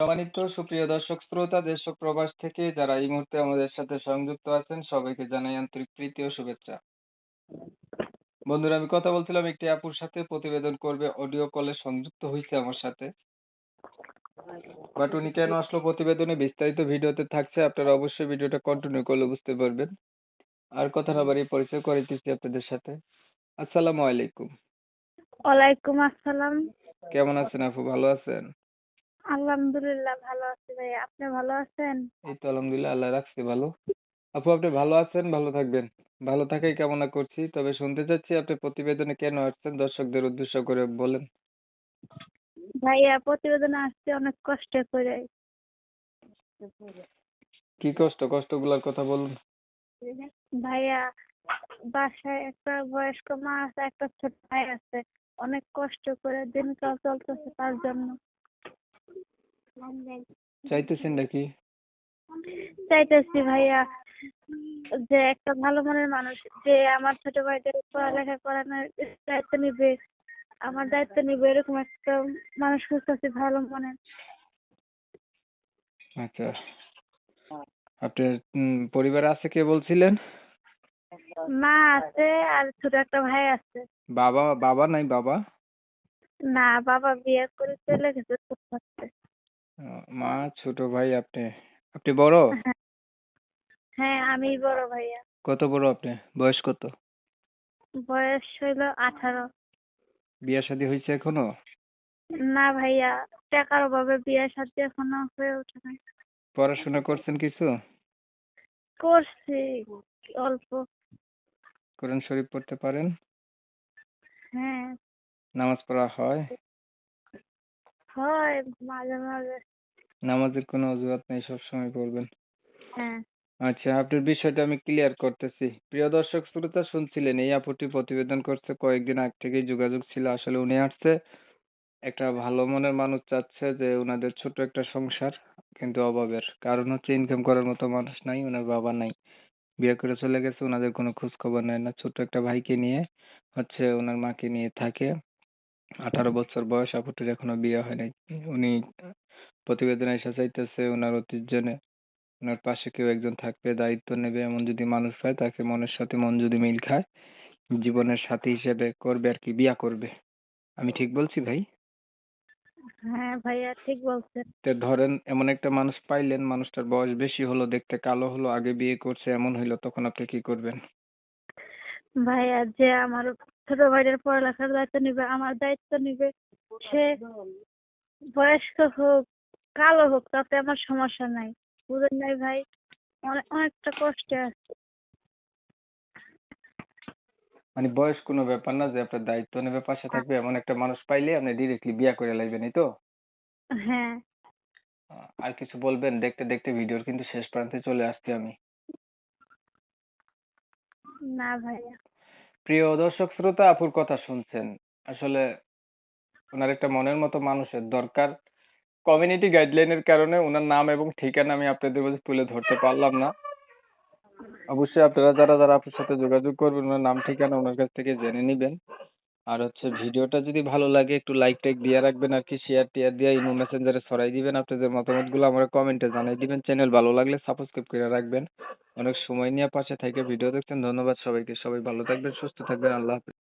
সম্মানিত সুপ্রিয় দর্শক শ্রোতা দেশ ও প্রবাস থেকে যারা এই মুহূর্তে আমাদের সাথে সংযুক্ত আছেন সবাইকে জানাই আন্তরিক প্রীতি ও শুভেচ্ছা। বন্ধুরা আমি কথা বলছিলাম একটি আপুর সাথে প্রতিবেদন করবে অডিও কলে সংযুক্ত হয়েছে আমার সাথে। বাট উনি কেন আসলো প্রতিবেদনে বিস্তারিত ভিডিওতে থাকছে আপনারা অবশ্যই ভিডিওটা কন্টিনিউ করলে বুঝতে পারবেন। আর কথা না বাড়িয়ে পরিচয় করে দিচ্ছি আপনাদের সাথে। আসসালামু আলাইকুম। ওয়ালাইকুম আসসালাম। কেমন আছেন আপু? ভালো আছেন? আলহামদুলিল্লাহ ভালো আছি ভাই আপনি ভালো আছেন? এই তো আলহামদুলিল্লাহ আল্লাহ রাখছি ভালো। আপু আপনি ভালো আছেন? ভালো থাকবেন। ভালো থাকাই কামনা করছি। তবে শুনতে চাচ্ছি আপনি প্রতিবেদনে কেন আসছেন? দর্শকদের উদ্দেশ্য করে বলেন। ভাইয়া প্রতিবেদনে আসতে অনেক কষ্ট করে। কি কষ্ট? কষ্টগুলোর কথা বলুন। ভাইয়া বাসায় একটা বয়স্ক মা আছে একটা ছোট ভাই আছে। অনেক কষ্ট করে দিনকাল চলতেছে তার জন্য। চাইতেছেন নাকি? চাইতেছি ভাইয়া। যে একটা ভালো মনের মানুষ যে আমার ছোট ভাইদের পড়ালেখা করানোর দায়িত্ব নিবে আমার দায়িত্ব নিবে এরকম একটা মানুষ খুঁজতেছি ভালো মনের। আচ্ছা। আপনার পরিবারে আছে কে বলছিলেন? মা আছে আর ছোট একটা ভাই আছে। বাবা বাবা নাই বাবা? না বাবা বিয়ে করে চলে গেছে। আহ, মা ছোট ভাই আপনি? আপনি বড়? হ্যাঁ। হ্যাঁ আমি বড় ভাইয়া। কত বড় আপনি? বয়স কত? বয়স হইল আঠারো। বিয়ে শাদী হয়েছে এখনও? না ভাইয়া টাকার অভাবে বিয়ে শাদী এখনও হয়ে ওঠে না পড়াশোনা করছেন কিছু? করছি অল্প। কোরআন শরীফ পড়তে পারেন? হ্যাঁ। নামাজ পড়া হয়? হয় মাঝে মাঝে। নামাজের কোনো অজুহাত নেই সবসময় পড়বেন। হ্যাঁ। আচ্ছা আপনার বিষয়টা আমি ক্লিয়ার করতেছি। প্রিয় দর্শক শ্রোতা শুনছিলেন এই আপুটি প্রতিবেদন করছে কয়েকদিন আগ থেকেই যোগাযোগ ছিল। আসলে উনি আসছে একটা ভালো মনের মানুষ চাচ্ছে যে ওনাদের ছোট একটা সংসার কিন্তু অভাবের। কারণ হচ্ছে ইনকাম করার মতো মানুষ নাই ওনার বাবা নাই। বিয়ে করে চলে গেছে ওনাদের কোনো খোঁজ খবর নেয় না। ছোট একটা ভাইকে নিয়ে হচ্ছে ওনার মাকে নিয়ে থাকে। আঠারো বছর বয়স আপুটির এখনও বিয়ে হয় নাই। উনি প্রতিবেদনে এসে চাইতেছে ওনার ঐতিহ্যনে ওনার পাশে কেউ একজন থাকবে দায়িত্ব নেবে এমন যদি মানুষ পায় তাকে মনের সাথে মন যদি মিল খায় জীবনের সাথী হিসেবে করবে আর কি বিয়া করবে। আমি ঠিক বলছি ভাই? হ্যাঁ ভাইয়া ঠিক বলছেন। তো ধরেন এমন একটা মানুষ পাইলেন মানুষটার বয়স বেশি হলো দেখতে কালো হলো আগে বিয়ে করছে এমন হইল তখন আপনি কি করবেন? ভাইয়া যে আমার ছোট ভাইদের পড়ালেখার দায়িত্ব নিবে আমার দায়িত্ব নিবে সে বয়স্ক হোক কালো হোক তাতে আমার সমস্যা নাই। বুঝেন নাই ভাই? অনেকটা কষ্টে আছে। মানে বয়স কোনো ব্যাপার না যে আপনার দায়িত্ব নেবে পাশে থাকবে এমন একটা মানুষ পাইলে আপনি ডিরেক্টলি বিয়া করে লাইবেন এই তো? হ্যাঁ। আর কিছু বলবেন? দেখতে দেখতে ভিডিওর কিন্তু শেষ প্রান্তে চলে আসছি আমি। না ভাইয়া। প্রিয় দর্শক শ্রোতা, আপুর কথা শুনছেন। আসলে ওনার একটা মনের মতো মানুষের দরকার। কমিউনিটি গাইডলাইনের কারণে ওনার নাম এবং ঠিকানা আমি আপনাদের মাঝে তুলে ধরতে পারলাম না। অবশ্যই আপনারা যারা যারা আপনার সাথে যোগাযোগ করবেন, ওনার নাম ঠিকানা ওনার কাছ থেকে জেনে নেবেন। আর হচ্ছে ভিডিওটা যদি ভালো লাগে, একটু লাইক টাইক দিয়ে রাখবেন আর কি শেয়ার টেয়ার দিয়ে ইমো মেসেঞ্জারে ছড়াই দিবেন। আপনাদের মতামতগুলো আমার কমেন্টে জানাই দিবেন। চ্যানেল ভালো লাগলে সাবস্ক্রাইব করে রাখবেন। অনেক সময় নিয়ে পাশে থেকে ভিডিও দেখছেন। ধন্যবাদ সবাইকে। সবাই ভালো থাকবেন, সুস্থ থাকবেন। আল্লাহ হাফেজ।